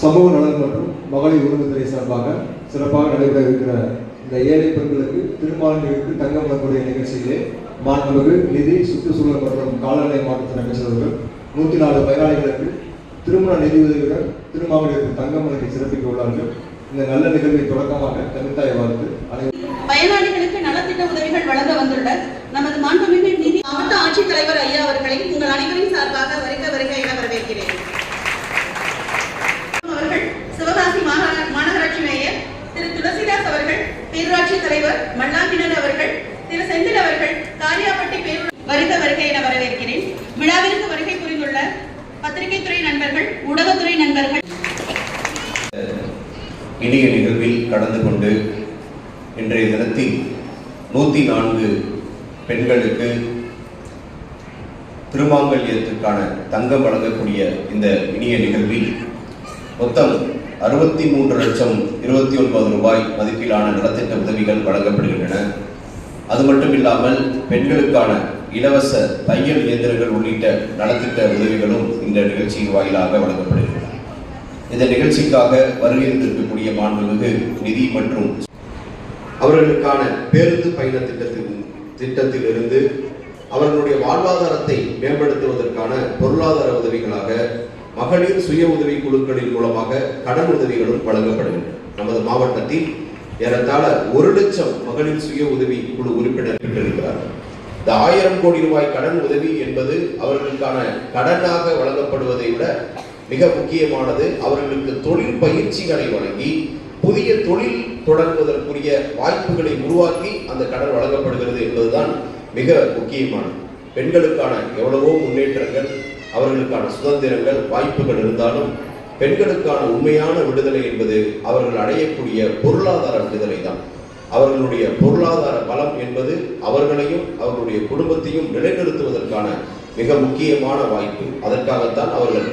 சமூக நலன் மற்றும் மகளிர் உரிமைத்துறை சார்பாக சிறப்பாக நடைபெற இருக்கிற இந்த ஏழை பெண்களுக்கு திருமாவளவனுக்கு தங்கம் வரக்கூடிய நிகழ்ச்சியிலே மாண்புமிகு நிதி சுற்றுச்சூழல் மற்றும் காலநிலை மாற்றத்தின் அமைச்சர்கள் நூற்றி நாலு பயனாளிகளுக்கு திருமண நிதி உதவியுடன் திருமாவளவனுக்கு தங்கம் வழங்கி சிறப்பிக்க உள்ளார்கள். இந்த நல்ல நிகழ்வை தொடக்கமாக தமிழ்தாய் வாழ்த்து பயனாளிகளுக்கு நலத்திட்ட உதவிகள் வழங்க வந்துள்ள நமது மாண்புமிகு மாவட்ட ஆட்சித்தலைவர் ஐயா அவர்களை உங்கள் அனைவரின் சார்பாக வருக வருக என வரவேற்கிறேன். அவர்கள் சிவகாசி மாநகராட்சி மேயர் திரு துளசிதாஸ் அவர்கள் பேரூராட்சி தலைவர் மல்லாங்கிணர் அவர்கள் திரு செந்தில் அவர்கள் காரியாப்பட்டி பேரூர் வருக வருக என வரவேற்கிறேன். விழாவிற்கு வருகை புரிந்துள்ள பத்திரிகைத்துறை நண்பர்கள் ஊடகத்துறை நண்பர்கள். இணைய நிகழ்வில் கலந்து கொண்டு இன்றைய தினத்தில் நூற்றி நான்கு பெண்களுக்கு திருமாங்கல்யத்திற்கான தங்கம் வழங்கக்கூடிய இந்த இனிய நிகழ்வில் மொத்தம் அறுபத்தி மூன்று லட்சம் இருபத்தி ஒன்பது ரூபாய் மதிப்பிலான நலத்திட்ட உதவிகள் வழங்கப்படுகின்றன. அது மட்டும் இல்லாமல் பெண்களுக்கான இலவச தையல் இயந்திரங்கள் உள்ளிட்ட நலத்திட்ட உதவிகளும் இந்த நிகழ்ச்சியின் வாயிலாக வழங்கப்படுகின்றன. இந்த நிகழ்ச்சிக்காக வருகின்றிருக்கக்கூடிய மாண்புமிகு நிதி மற்றும் அவர்களுக்கான பேருந்து பயண திட்டத்தின் திட்டத்திலிருந்து அவர்களுடைய வாழ்வாதாரத்தை மேம்படுத்துவதற்கான பொருளாதார உதவிகளாக மகளிர் சுய உதவி குழுக்களின் மூலமாக கடன் உதவிகளும் வழங்கப்படுகின்றன. நமது மாவட்டத்தில் ஏறத்தாழ ஒரு லட்சம் மகளிர் சுய உதவி குழு உறுப்பினர் பெற்றிருக்கிறார்கள் இந்த ஆயிரம் கோடி ரூபாய் கடன் உதவி என்பது அவர்களுக்கான கடனாக வழங்கப்படுவதை விட மிக முக்கியமானது. அவர்களுக்கு தொழில் பயிற்சிகளை வழங்கி புதிய தொழில் தொடங்குவதற்குரிய வாய்ப்புகளை உருவாக்கி அந்த கடன் வழங்கப்படுகிறது என்பதுதான் மிக முக்கியமானது பெண்களுக்கான எவ்வளவோ முன்னேற்றங்கள் அவர்களுக்கான சுதந்திரங்கள் வாய்ப்புகள் இருந்தாலும் பெண்களுக்கான உண்மையான விடுதலை என்பது அவர்கள் அடையக்கூடிய பொருளாதார விடுதலை தான் அவர்களுடைய பொருளாதார பலம் என்பது அவர்களையும் அவர்களுடைய குடும்பத்தையும் நிலைநிறுத்துவதற்கான மிக முக்கியமான வாய்ப்பு. அதற்காகத்தான் அவர்கள்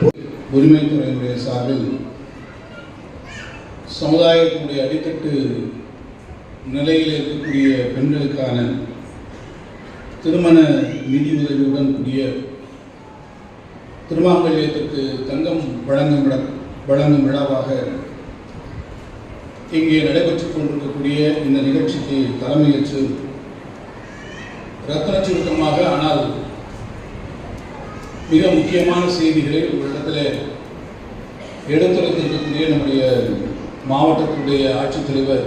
உரிமைத்துறையினுடைய சார்பில் சமுதாயத்தினுடைய அடித்தட்டு நிலையில் இருக்கக்கூடிய பெண்களுக்கான திருமண நிதி உதவியுடன் கூடிய திருமாங்கல்யத்திற்கு தங்கம் வழங்கும் விழா வழங்கும் விழாவாக இங்கே நடைபெற்றுக் கொண்டிருக்கக்கூடிய இந்த நிகழ்ச்சிக்கு தலைமையேற்று ரத்தன சுருக்கமாக ஆனால் மிக முக்கியமான செய்திகளை உங்களிடத்தில் எடுத்துரைத்திருக்கக்கூடிய நம்முடைய மாவட்டத்தினுடைய ஆட்சித்தலைவர்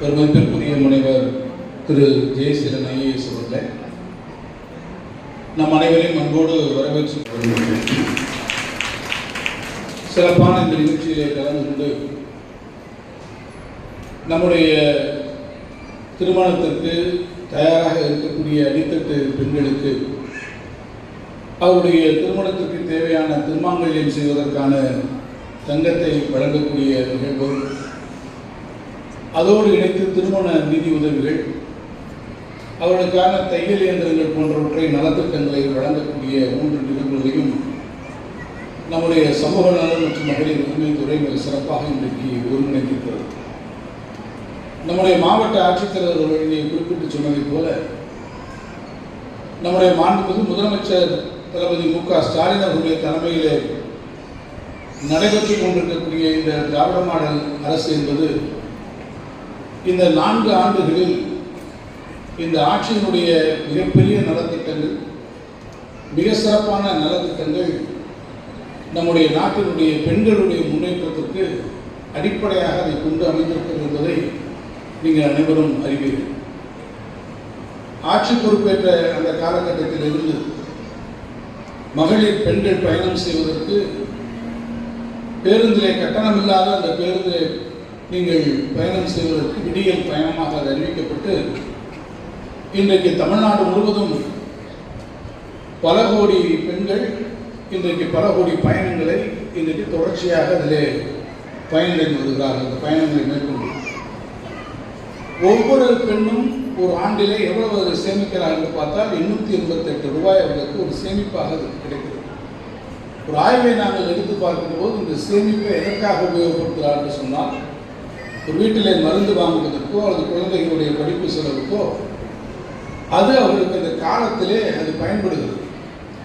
பெருமதிப்பிற்குரிய முனைவர் திரு ஜெயசீலன் ஐஏஎஸ் அவர்களே நம் அனைவரையும் அன்போடு வரவேற்று சிறப்பான இந்த நிகழ்ச்சியிலே கலந்து கொண்டு நம்முடைய திருமணத்திற்கு தயாராக இருக்கக்கூடிய அடித்தட்டு பெண்களுக்கு அவருடைய திருமணத்திற்கு தேவையான திருமாங்கல்யம் செய்வதற்கான தங்கத்தை வழங்கக்கூடிய நிகழ்வு. அதோடு இணைத்து திருமண நிதி உதவிகள் அவர்களுக்கான தையல் இயந்திரங்கள் போன்றவற்றை நலத்திட்டங்களை வழங்கக்கூடிய மூன்று நிகழ்வுகளையும் நம்முடைய சமூக நலன் மற்றும் மகளிர் உரிமைத்துறை மிக சிறப்பாக இன்றைக்கு ஒருங்கிணைந்திருக்கிறது. நம்முடைய மாவட்ட ஆட்சித்தலைவர் அவர்கள் குறிப்பிட்டு சொன்னதைப் போல நம்முடைய மாண்புமிகு முதலமைச்சர் தளபதி மு க ஸ்டாலின் அவர்களுடைய தலைமையிலே நடைபெற்றுக் கொண்டிருக்கக்கூடிய இந்த திராவிட மாடல் அரசு என்பது இந்த நான்கு ஆண்டுகளில் இந்த ஆட்சியினுடைய மிகப்பெரிய நலத்திட்டங்கள் மிக சிறப்பான நலத்திட்டங்கள் நம்முடைய நாட்டினுடைய பெண்களுடைய முன்னேற்றத்திற்கு அடிப்படையாக அதை கொண்டு அமைந்திருக்கிறது என்பதை நீங்கள் அனைவரும் அறிவீர்கள். ஆட்சி பொறுப்பேற்ற அந்த காலகட்டத்திலிருந்து மகளிர் பெண்கள் பயணம் செய்வதற்கு பேருந்திலே கட்டணமில்லாத அந்த பேருந்திலே நீங்கள் பயணம் செய்வதற்கு விடியல் பயணமாக அது அறிவிக்கப்பட்டு இன்றைக்கு தமிழ்நாடு முழுவதும் பல கோடி பெண்கள் இன்றைக்கு பல கோடி பயணங்களை இன்றைக்கு தொடர்ச்சியாக அதிலே பயனடைந்து வருகிறார்கள். அந்த பயணங்களை மேற்கொண்டு ஒவ்வொரு பெண்ணும் ஒரு ஆண்டிலே எவ்வளவு சேமிக்கிறார் என்று பார்த்தால் எண்ணூற்றி எண்பத்தெட்டு ரூபாய் அவர்களுக்கு ஒரு சேமிப்பாக அது கிடைக்கிறது. ஒரு ஆய்வை நாங்கள் எடுத்து பார்க்கும்போது போது இந்த சேமிப்பை எதற்காக உபயோகப்படுத்துகிறார் என்று சொன்னால் ஒரு வீட்டிலே மருந்து வாங்குவதற்கோ அல்லது குழந்தைகளுடைய படிப்பு செலவுக்கோ அது அவர்களுக்கு அந்த காலத்திலே அது பயன்படுகிறது.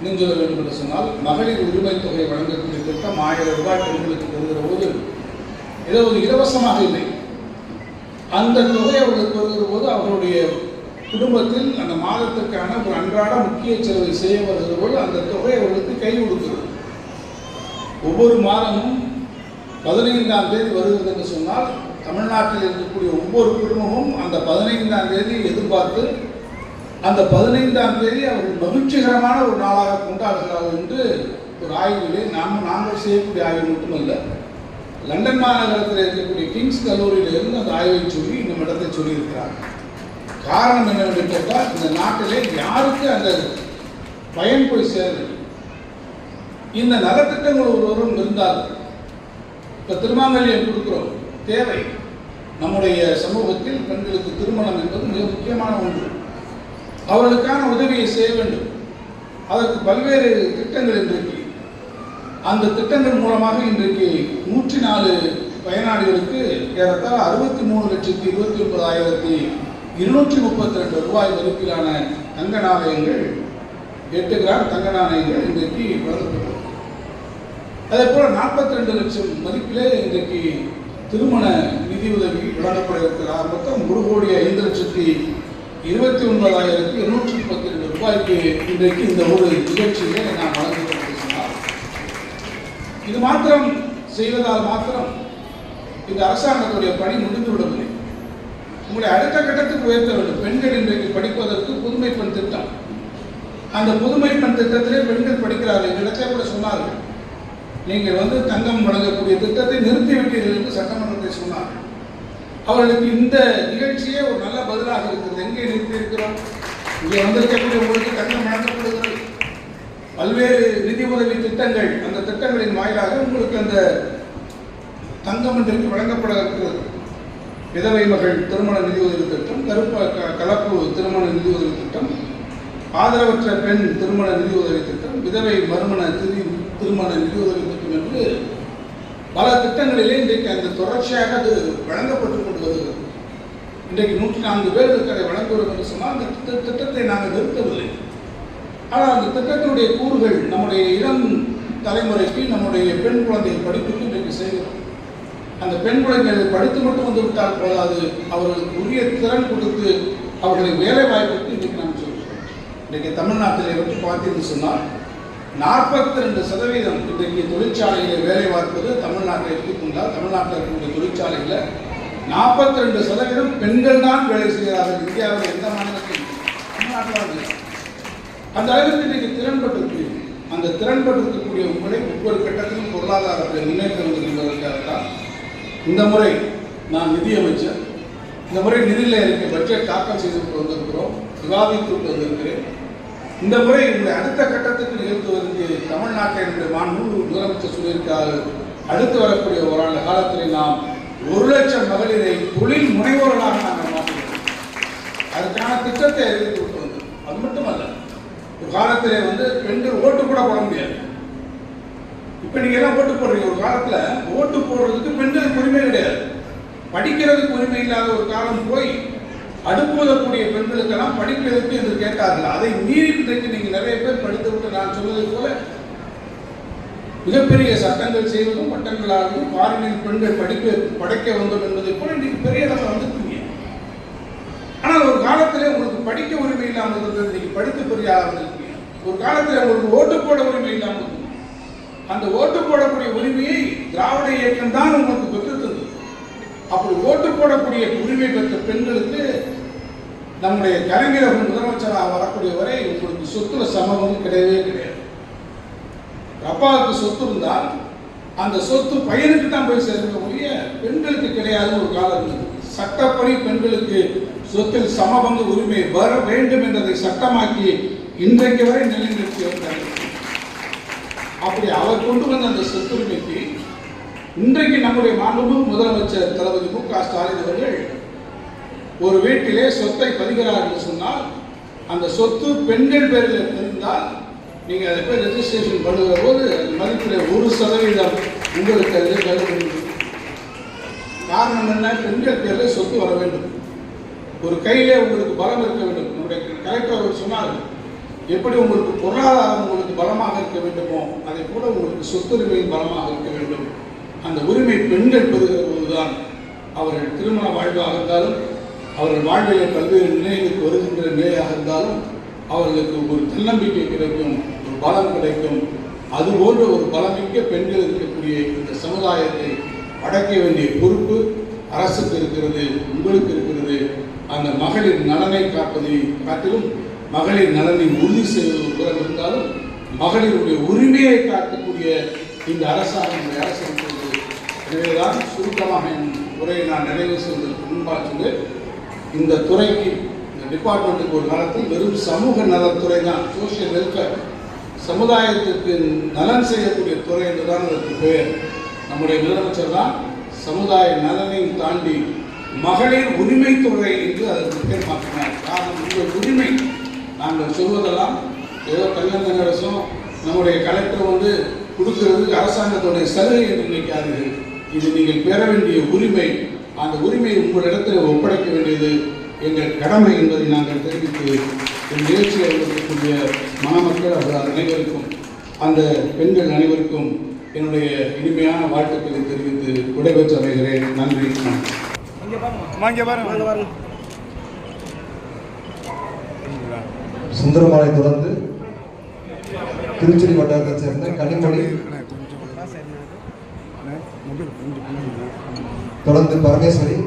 நெஞ்சுள்ள வேண்டும் என்று சொன்னால் மகளிர் உரிமை தொகை வழங்கக்கூடிய திட்டம் ஆயிரம் ரூபாய் பெண்களுக்கு தருகிற போது ஏதோ ஒரு இலவசமாக இல்லை. அந்த தொகை அவர்களுக்கு வருகிற போது அவர்களுடைய குடும்பத்தில் அந்த மாதத்திற்கான ஒரு அன்றாட முக்கிய செலவை செய்ய வருகிற போது அந்த தொகை அவர்களுக்கு கை கொடுக்கிறது. ஒவ்வொரு மாதமும் பதினைந்தாம் தேதி வருகிறது என்று சொன்னால் தமிழ்நாட்டில் இருக்கக்கூடிய ஒவ்வொரு குடும்பமும் அந்த பதினைந்தாம் தேதி எதிர்பார்த்து அந்த பதினைந்தாம் தேதி அவர்கள் மகிழ்ச்சிகரமான ஒரு நாளாக கொண்டாடுகிறார்கள் என்று ஒரு ஆய்விலே நாம் நாங்கள் செய்யக்கூடிய ஆய்வு மட்டுமல்ல. லண்டன் மாநகரத்தில் இருக்கக்கூடிய கிங்ஸ் கல்லூரியில் இருந்து அந்த ஆய்வை சொல்லி இந்த இடத்தை சொல்லியிருக்கிறார். காரணம் என்னவென்று கேட்டால் இந்த நாட்டிலே யாருக்கு அந்த பயன் போய் சேரவில்லை? இந்த நலத்திட்டங்கள் ஒருவரும் இருந்தால் இப்போ திருமாங்கல்யம் கொடுக்குறோம். தேவை. நம்முடைய சமூகத்தில் பெண்களுக்கு திருமணம் என்பது மிக முக்கியமான ஒன்று. அவர்களுக்கான உதவியை செய்ய வேண்டும். அதற்கு பல்வேறு திட்டங்கள் இன்றைக்கு. அந்த திட்டங்கள் மூலமாக இன்றைக்கு நூற்றி நாலு பயனாளிகளுக்கு ஏறத்தாழ அறுபத்தி மூணு லட்சத்தி இருபத்தி ஒன்பதாயிரத்தி இருநூற்றி முப்பத்தி ரெண்டு ரூபாய் மதிப்பிலான தங்க நாணயங்கள் எட்டு கிராம் தங்க நாணயங்கள் இன்றைக்கு வழங்கப்பட்டது. அதே போல் நாற்பத்தி ரெண்டு லட்சம் மதிப்பிலே இன்றைக்கு திருமண நிதியுதவி வழங்கப்பட இருக்கிறார் மொத்தம் ஒரு கோடி ஐந்து லட்சத்தி இருபத்தி ஒன்பதாயிரத்தி இருநூற்றி முப்பத்தி ரெண்டு ரூபாய்க்கு இன்றைக்கு இந்த ஒரு நிகழ்ச்சியை நாம் வழங்கி சொன்னார் இது மாத்திரம் செய்வதால் மாத்திரம் இந்த அரசாங்கத்துடைய பணி முடிந்து விடவில்லை உங்களை அடுத்த கட்டத்துக்கு உயர்த்த வேண்டும். பெண்கள் இன்றைக்கு படிப்பதற்கு புதுமை பெண் திட்டம். அந்த புதுமை பெண் திட்டத்திலே பெண்கள் படிக்கிறார்கள் எங்களிடத்தை கூட சொன்னார்கள். நீங்கள் வந்து தங்கம் வழங்கக்கூடிய திட்டத்தை நிறுத்திவிட்டீர்கள் என்று சட்டமன்றத்தை சொன்னார்கள். அவர்களுக்கு இந்த நிகழ்ச்சியே ஒரு நல்ல பதிலாக இருக்கிறது. எங்கே நிறுத்தி இருக்கிறோம்? இங்கே வந்திருக்கக்கூடிய உங்களுக்கு தங்கம் வழங்கப்படுகிறது. பல்வேறு நிதி உதவி திட்டங்கள் அந்த திட்டங்களின் வாயிலாக உங்களுக்கு அந்த தங்கம் இன்றைக்கு வழங்கப்பட இருக்கிறது விதவை மகள் திருமண நிதி உதவி திட்டம் கருப்ப க- கலப்பு திருமண நிதி உதவி திட்டம் ஆதரவற்ற பெண் திருமண நிதி உதவி திட்டம் விதவை மறுமண திரு திருமண நிதி உதவி திட்டம் பல திட்டங்களிலே இன்றைக்கு அந்த தொடர்ச்சியாக அது வழங்கப்பட்டு கொண்டு வருகிறது. இன்றைக்கு நூற்றி நான்கு பேர்களுக்கு அதை வழங்குகிறோம் என்று சொன்னால் அந்த திட்ட- திட்டத்தை நாங்கள் நிறுத்தவில்லை. ஆனால் அந்த திட்டத்தினுடைய கூறுகள் நம்முடைய இளம் தலைமுறைக்கு நம்முடைய பெண் குழந்தைகள் படிப்புக்கு இன்றைக்கு செய்கிறோம் அந்த பெண் குழந்தைகள் படித்து மட்டும் வந்து விட்டால் போதாது. அவர்களுக்கு உரிய திறன் கொடுத்து அவர்களை வேலை வாய்ப்புக்கு இன்றைக்கு நாம் சொல்கிறோம் இன்றைக்கு தமிழ்நாட்டில் வந்து பார்த்தீங்கன்னு சொன்னால் நாற்பத்தி ரெண்டு சதவீதம் இன்றைக்கு தொழிற்சாலையில் வேலை பார்ப்பது தமிழ்நாட்டை எடுத்துக்கொண்டால் தமிழ்நாட்டில் இருக்கக்கூடிய தொழிற்சாலையில் நாற்பத்தி ரெண்டு சதவீதம் பெண்கள் தான் வேலை செய்கிறார்கள். இந்தியாவில் எந்த மாநிலத்தில் தமிழ்நாட்டில் அந்த அளவிற்கு இன்றைக்கு திறன்பட்டு அந்த திறன்பட்டிருக்கக்கூடிய உங்களை ஒவ்வொரு கட்டத்திலும் பொருளாதாரத்தை முன்னேற்றம் என்பதற்காகத்தான் இந்த முறை நான் நிதியமைச்சர். இந்த முறை நிதியில் இருக்க பட்ஜெட் தாக்கல் செய்து வந்திருக்கிறோம். விவாதித்து வந்திருக்கிறேன். இந்த முறை உங்களை அடுத்த கட்டத்துக்கு நிகழ்த்துவதற்கு தமிழ்நாட்டை என்னுடைய மாண்பு முதலமைச்சர் சொல்லியிருக்கார். அடுத்து வரக்கூடிய ஒரு ஆண்டு காலத்திலே நாம் ஒரு லட்சம் மகளிரை தொழில் முனைவோர்களாக நாங்கள் மாற்றுகிறோம். அதுக்கான திட்டத்தை அறிவித்து விட்டு வந்தோம். அது மட்டுமல்ல ஒரு காலத்திலே வந்து பெண்கள் ஓட்டு கூட போட முடியாது. இப்ப நீங்க எல்லாம் ஓட்டு போடுறீங்க. ஒரு காலத்துல ஓட்டு போடுறதுக்கு பெண்களுக்கு உரிமை கிடையாது. படிக்கிறதுக்கு உரிமை இல்லாத ஒரு காலம் போய் அடுப்புவதற்குரிய பெண்களுக்கெல்லாம் படிக்கிறதுக்கு என்று கேட்டார்கள். அதை மீறி இன்றைக்கு நீங்க நிறைய பேர் படித்து விட்டு நான் சொல்வதை போல மிகப்பெரிய சட்டங்கள் செய்வதும் பட்டங்களாகவும் பாரினில் பெண்கள் படிக்க படைக்க வந்தோம் என்பதை போல இன்னைக்கு பெரிய இடத்துல வந்துருக்கீங்க ஆனால் ஒரு காலத்திலே உங்களுக்கு படிக்க உரிமை இல்லாமல் இருந்தது இன்னைக்கு படித்து பெரிய ஆளாக வந்திருக்கீங்க ஒரு காலத்தில் உங்களுக்கு ஓட்டு போட உரிமை இல்லாமல் இருந்தது. அந்த ஓட்டு போடக்கூடிய உரிமையை திராவிட இயக்கம் தான் உங்களுக்கு பெற்று தந்தது அப்படி ஓட்டு போடக்கூடிய உரிமை பெற்ற பெண்களுக்கு நம்முடைய கலைஞர்கள் முதலமைச்சராக வரக்கூடிய வரை உங்களுக்கு சொத்துல சமபங்கு கிடையவே கிடையாது. அப்பாவுக்கு சொத்து இருந்தால் அந்த சொத்து பையனுக்கு தான் போய் சேர்க்க முடிய பெண்களுக்கு கிடையாது ஒரு காலம் இருந்தது சட்டப்படி பெண்களுக்கு சொத்தில் சமபங்கு உரிமை வர வேண்டும் என்றதை சட்டமாக்கி இன்றைக்கு வரை நிலைநிறுத்தி வந்தார்கள் அப்படி அவர் கொண்டு வந்த அந்த சொத்துரிமைக்கு இன்றைக்கு நம்முடைய மாண்புமிகு முதலமைச்சர் தளபதி மு க ஸ்டாலின் அவர்கள் ஒரு வீட்டிலே சொத்தை பதிகிறார் என்று சொன்னால் அந்த சொத்து பெண்கள் பேரில் இருந்தால் நீங்கள் அதை போய் ரெஜிஸ்ட்ரேஷன் பண்ணுகிற போது மதிப்பில் ஒரு சதவீதம் உங்களுக்கு அதில் தள்ளுபடி காரணம் என்ன? பெண்கள் பேரில் சொத்து வர வேண்டும். ஒரு கையிலே உங்களுக்கு பலம் இருக்க வேண்டும். நம்முடைய கலெக்டர் அவர் சொன்னார் எப்படி உங்களுக்கு பொருளாதாரம் உங்களுக்கு பலமாக இருக்க வேண்டுமோ அதை போல உங்களுக்கு சொத்துரிமை பலமாக இருக்க வேண்டும். அந்த உரிமை பெண்கள் பெறுகிற போதுதான் அவர்கள் திருமண வாழ்வாக இருந்தாலும் அவர்கள் வாழ்விலே பல்வேறு நிலைகளுக்கு வருகின்ற நிலையாக இருந்தாலும் அவர்களுக்கு ஒரு தன்னம்பிக்கை கிடைக்கும் ஒரு பலம் கிடைக்கும். அதுபோன்ற ஒரு பலமிக்க பெண்கள் இருக்கக்கூடிய இந்த சமுதாயத்தை அடக்க வேண்டிய பொறுப்பு அரசுக்கு இருக்கிறது உங்களுக்கு இருக்கிறது. அந்த மகளிர் நலனை காப்பதை காட்டிலும் மகளிர் நலனை உறுதி செய்வது ஒரு புறம் இருந்தாலும் மகளிருடைய உரிமையை காக்கக்கூடிய இந்த அரசாங்கம் இந்த அரசு எனவேதான் சுருக்கமாக என் உரையை நான் நிறைவு செய்வதற்கு முன்பாக சொல்லு இந்த துறைக்கு இந்த டிபார்ட்மெண்ட்டுக்கு ஒரு காலத்தில் வெறும் சமூக நலத்துறை தான் சோசியல் வெல்ஃபேர் சமுதாயத்திற்கு நலன் செய்யக்கூடிய துறை என்றுதான் அதற்கு பெயர் நம்முடைய முதலமைச்சர் தான் சமுதாய நலனையும் தாண்டி மகளிர் துறை என்று அதற்கு பெயர் மாற்றினார். காரணம் உங்கள் உரிமை. நாங்கள் சொல்வதெல்லாம் ஏதோ கல்யாண அரசும் நம்முடைய கலெக்டர் வந்து கொடுக்கிறது அரசாங்கத்துடைய சலுகை என்று நினைக்காதீர்கள். இது நீங்கள் பெற வேண்டிய உரிமை. அந்த உரிமையை உங்களிடத்தில் ஒப்படைக்க வேண்டியது எங்கள் கடமை என்பதை நாங்கள் தெரிவித்து இந்த நிகழ்ச்சியில் இருக்கக்கூடிய மணமக்கள் அவர்கள் அனைவருக்கும் அந்த பெண்கள் அனைவருக்கும் என்னுடைய இனிமையான வாழ்த்துக்களை தெரிவித்து விடைபெற்று அமைகிறேன் நன்றி. சுந்தரமாலை தொடர்ந்து திருச்சுழி வட்டாரத்தைச் சேர்ந்த கனிமொழி. தொடர்ந்து பரமேஸ்வரி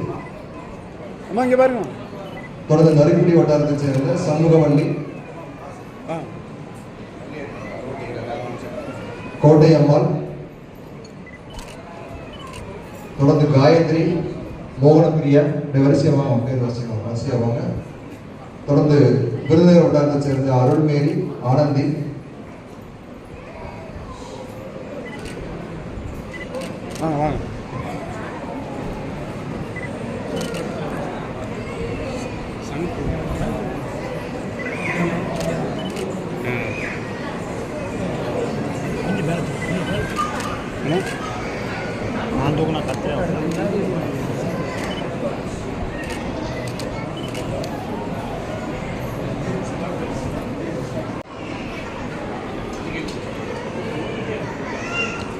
அம்மா இங்கே பாருங்க. தொடர்ந்து நறுக்குடி வட்டாரத்தைச் சேர்ந்த சண்முகவள்ளி கோட்டை அம்மாள் தொடர்ந்து காயத்ரி மோகனப்பிரியா இப்படி வரிசையா வாங்க அவங்க பேர் வரிசையா வரிசையா வாங்க. தொடர்ந்து விருதுநகர் வட்டாரத்தைச் சேர்ந்த அருள்மேரி ஆனந்தி வாங்க வாங்க.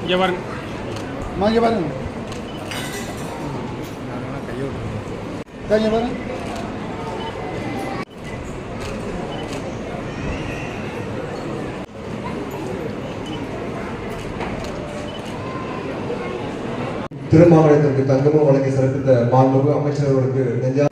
இங்கே பாருங்க. அம்மா இங்கே பாருங்க. இங்கே பாருங்க. திருமாவளத்திற்கு தங்கமும் வழங்கி சிறப்பித்த மாண்புமிகு அமைச்சர்களுக்கு நெஞ்சா